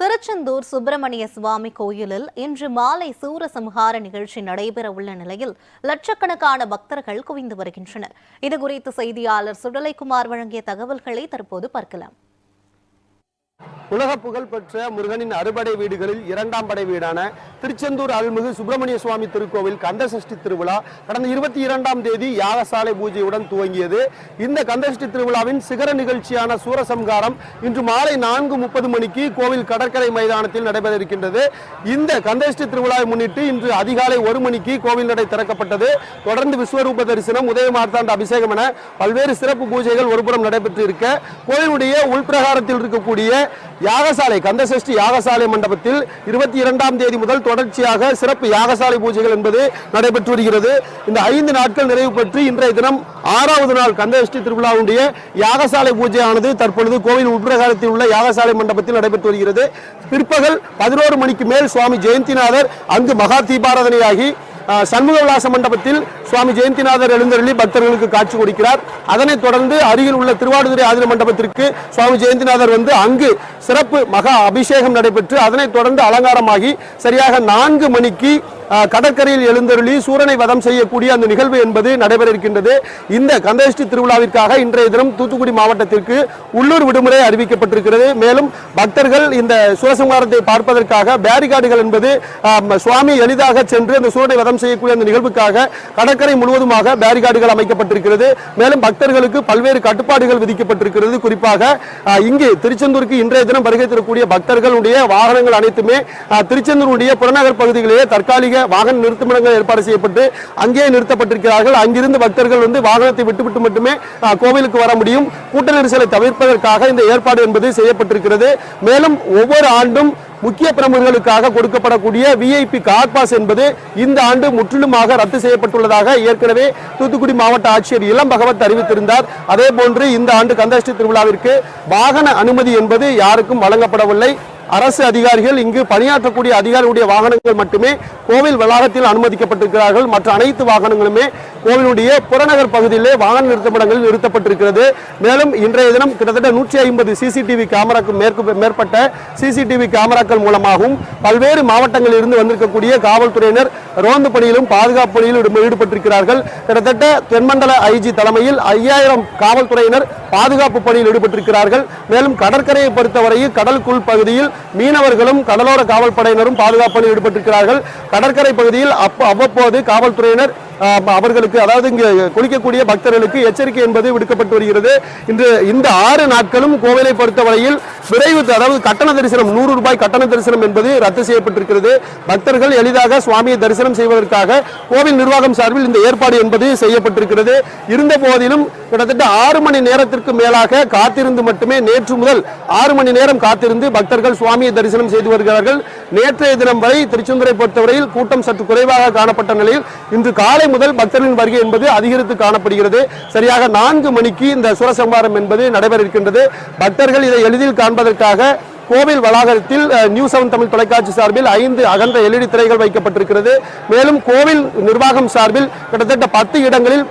திருச்செந்தூர் சுப்பிரமணிய சுவாமி கோயிலில் இன்று மாலை சூரசம்ஹார நிகழ்ச்சி நடைபெற உள்ள நிலையில் லட்சக்கணக்கான பக்தர்கள் குவிந்து வருகின்றனர். இதுகுறித்து செய்தியாளர் சுடலைக்குமார் வழங்கிய தகவல்களை தற்போது பார்க்கலாம். உலக புகழ்பெற்ற முருகனின் அறுபடை வீடுகளில் இரண்டாம் படை வீடான திருச்செந்தூர் அருள்மிகு சுப்பிரமணிய சுவாமி திருக்கோவில் கந்தசஷ்டி திருவிழா கடந்த இருபத்தி இரண்டாம் தேதி யாகசாலை பூஜையுடன் துவங்கியது. இந்த கந்தசஷ்டி திருவிழாவின் சிகர நிகழ்ச்சியான சூரசம்காரம் இன்று மாலை நான்கு முப்பது மணிக்கு கோவில் கடற்கரை மைதானத்தில் நடைபெற இருக்கின்றது இந்த கந்தசஷ்டி திருவிழாவை முன்னிட்டு இன்று அதிகாலை ஒரு மணிக்கு கோவில் நடை திறக்கப்பட்டது. தொடர்ந்து விஸ்வரூப தரிசனம் உதய மார்த்தாண்ட அபிஷேகம் என பல்வேறு சிறப்பு பூஜைகள் ஒருபுறம் நடைபெற்று இருக்க கோயிலுடைய உள்பிரகாரத்தில் இருக்கக்கூடிய யாகசாலை கந்தசஷ்டி யாகசாலை மண்டபத்தில் இருபத்தி இரண்டாம் தேதி முதல் தொடர்ச்சியாக சிறப்பு யாகசாலை பூஜைகள் என்பது நடைபெற்று வருகிறது. இந்த ஐந்து நாட்கள் நிறைவு பெற்று இன்றைய தினம் ஆறாவது நாள் கந்தசஷ்டி திருவிழாவுடைய யாகசாலை பூஜையானது தற்பொழுது கோவில் உட்பிரகாரத்தில் உள்ள யாகசாலை மண்டபத்தில் நடைபெற்று வருகிறது. பிற்பகல் பதினோரு மணிக்கு மேல் சுவாமி ஜெயந்திநாதர் அங்கு மகா தீபாராதனையாகி சண்முக விலாச மண்டபத்தில் சுவாமி ஜெயந்திநாதர் எழுந்தருளி பக்தர்களுக்கு காட்சி கொடுக்கிறார். அதனைத் தொடர்ந்து அருகில் உள்ள திருவாடுதுறை ஆதின மண்டபத்திற்கு சுவாமி ஜெயந்திநாதர் வந்து அங்கு சிறப்பு மகா அபிஷேகம் நடைபெற்று அதனைத் தொடர்ந்து அலங்காரமாகி சரியாக நான்கு மணிக்கு கடற்கரையில் எழுந்தருளி சூரனை வதம் செய்யக்கூடிய அந்த நிகழ்வு என்பது நடைபெற இருக்கின்றது இந்த கந்தஷ்டி திருவிழாவிற்காக இன்றைய தினம் தூத்துக்குடி மாவட்டத்திற்கு உள்ளூர் விடுமுறை அறிவிக்கப்பட்டிருக்கிறது. மேலும் பக்தர்கள் இந்த சூரசம்ஹாரத்தை பார்ப்பதற்காக பேரிகார்டுகள் என்பது சுவாமி எளிதாக சென்று அந்த சூரனை வதம் செய்யக்கூடிய அந்த நிகழ்வுக்காக கடற்கரை முழுவதுமாக பேரிகார்டுகள் அமைக்கப்பட்டிருக்கிறது. மேலும் பக்தர்களுக்கு பல்வேறு கட்டுப்பாடுகள் விதிக்கப்பட்டிருக்கிறது. குறிப்பாக இங்கு திருச்செந்தூருக்கு இன்றைய தினம் வருகை தரக்கூடிய பக்தர்களுடைய வாகனங்கள் அனைத்துமே திருச்செந்தூருடைய புறநகர் பகுதிகளிலே தற்காலிக வாகன நிறுத்துமிடங்கள் ஏற்பாடு செய்யப்பட்டு அங்கே நிறுத்தப்பட்டிருக்கிறார்கள். அங்கிருந்து பக்தர்கள் வந்து வாகனத்தை விட்டுவிட்டு மட்டுமே கோவிலுக்கு வர முடியும். கூட்ட நெரிசலை தவிர்ப்பதற்காக இந்த ஏற்பாடு என்பது செய்யப்பட்டிருக்கிறது. மேலும் ஒவ்வொரு ஆண்டும் முக்கிய பிரமுகர்களுக்காக கொடுக்கப்படக்கூடிய விஐபி கார் பாஸ் என்பது இந்த ஆண்டு முற்றிலுமாக ரத்து செய்யப்பட்டுள்ளதாக ஏற்கனவே தூத்துக்குடி மாவட்ட ஆட்சியர் இளம் பகவத் அறிவித்திருந்தார். அதே போன்று இந்த ஆண்டு கந்தஷ்டி திருவிழாவிற்கு வாகன அனுமதி என்பது யாருக்கும் வழங்கப்படவில்லை. அரசு அதிகாரிகள் இங்கு பணியாற்றக்கூடிய அதிகாரிகளுடைய வாகனங்கள் மட்டுமே கோவில் வளாகத்தில் அனுமதிக்கப்பட்டிருக்கிறார்கள். மற்ற அனைத்து வாகனங்களுமே கோவிலுடைய புறநகர் பகுதியிலே வாகன நிறுத்தப்படங்களில் நிறுத்தப்பட்டிருக்கிறது. மேலும் இன்றைய தினம் கிட்டத்தட்ட நூற்றி ஐம்பது சிசிடிவி கேமராக்கு மேற்கு மேற்பட்ட சிசிடிவி கேமராக்கள் மூலமாகவும் பல்வேறு மாவட்டங்களில் இருந்து வந்திருக்கக்கூடிய காவல்துறையினர் ரோந்து பணியிலும் பாதுகாப்பு பணியிலும் ஈடுபட்டிருக்கிறார்கள். கிட்டத்தட்ட தென்மண்டல ஐஜி தலைமையில் ஐயாயிரம் காவல்துறையினர் பாதுகாப்பு பணியில் ஈடுபட்டிருக்கிறார்கள். மேலும் கடற்கரையை பொறுத்தவரையில் கடலுக்குள் பகுதியில் மீனவர்களும் கடலோர காவல்படையினரும் பாதுகாப்பு பணியில் ஈடுபட்டிருக்கிறார்கள். கடற்கரை பகுதியில் அப்போ அவ்வப்போது காவல்துறையினர் அவர்களுக்கு அதாவது இங்கு குளிக்கக்கூடிய பக்தர்களுக்கு எச்சரிக்கை என்பது விடுக்கப்பட்டு வருகிறது. இன்று இந்த ஆறு நாட்களும் கோவிலை பொறுத்தவரையில் விரைவு அதாவது கட்டண தரிசனம் நூறு ரூபாய் கட்டண தரிசனம் என்பது ரத்து செய்யப்பட்டிருக்கிறது. பக்தர்கள் எளிதாக சுவாமியை தரிசனம் செய்வதற்காக கோவில் நிர்வாகம் சார்பில் இந்த ஏற்பாடு என்பது செய்யப்பட்டிருக்கிறது. இருந்த போதிலும் கிட்டத்தட்ட ஆறு மணி நேரத்திற்கு மேலாக காத்திருந்து மட்டுமே நேற்று முதல் ஆறு மணி நேரம் காத்திருந்து பக்தர்கள் சுவாமியை தரிசனம் செய்து வருகிறார்கள். நேற்றைய தினம் வரை திருச்செந்தூரை பொறுத்தவரையில் கூட்டம் சற்று குறைவாக காணப்பட்ட நிலையில் இன்று காலை முதல் பக்தர்களின் வருகை என்பது அதிகரித்து காணப்படுகிறது. சரியாக நான்கு மணிக்கு இந்த சுரசம்பாரம் என்பது நடைபெற இருக்கின்றது. பக்தர்கள் இதை எளிதில் காண்பதற்காக கோவில் வளாகத்தில் நியூ செவன் தமிழ் தொலைக்காட்சி சார்பில் ஐந்து அகன்ற எல்இடி திரைகள் வைக்கப்பட்டிருக்கிறது. மேலும் கோவில் நிர்வாகம் சார்பில் கிட்டத்தட்ட பத்து இடங்களில்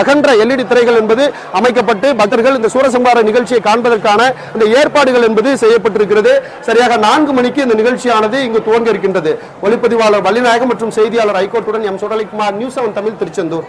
அகன்ற எல்இடி திரைகள் என்பது அமைக்கப்பட்டு பக்தர்கள் இந்த சூரசம்பார நிகழ்ச்சியை காண்பதற்கான இந்த ஏற்பாடுகள் என்பது செய்யப்பட்டிருக்கிறது. சரியாக நான்கு மணிக்கு இந்த நிகழ்ச்சியானது இங்கு துவங்க இருக்கின்றது. ஒளிப்பதிவாளர் வள்ளிநாயகம் மற்றும் செய்தியாளர் ஐகோர்ட்டுடன் M. Sudalaikumar new seven Tamil Tiruchendur.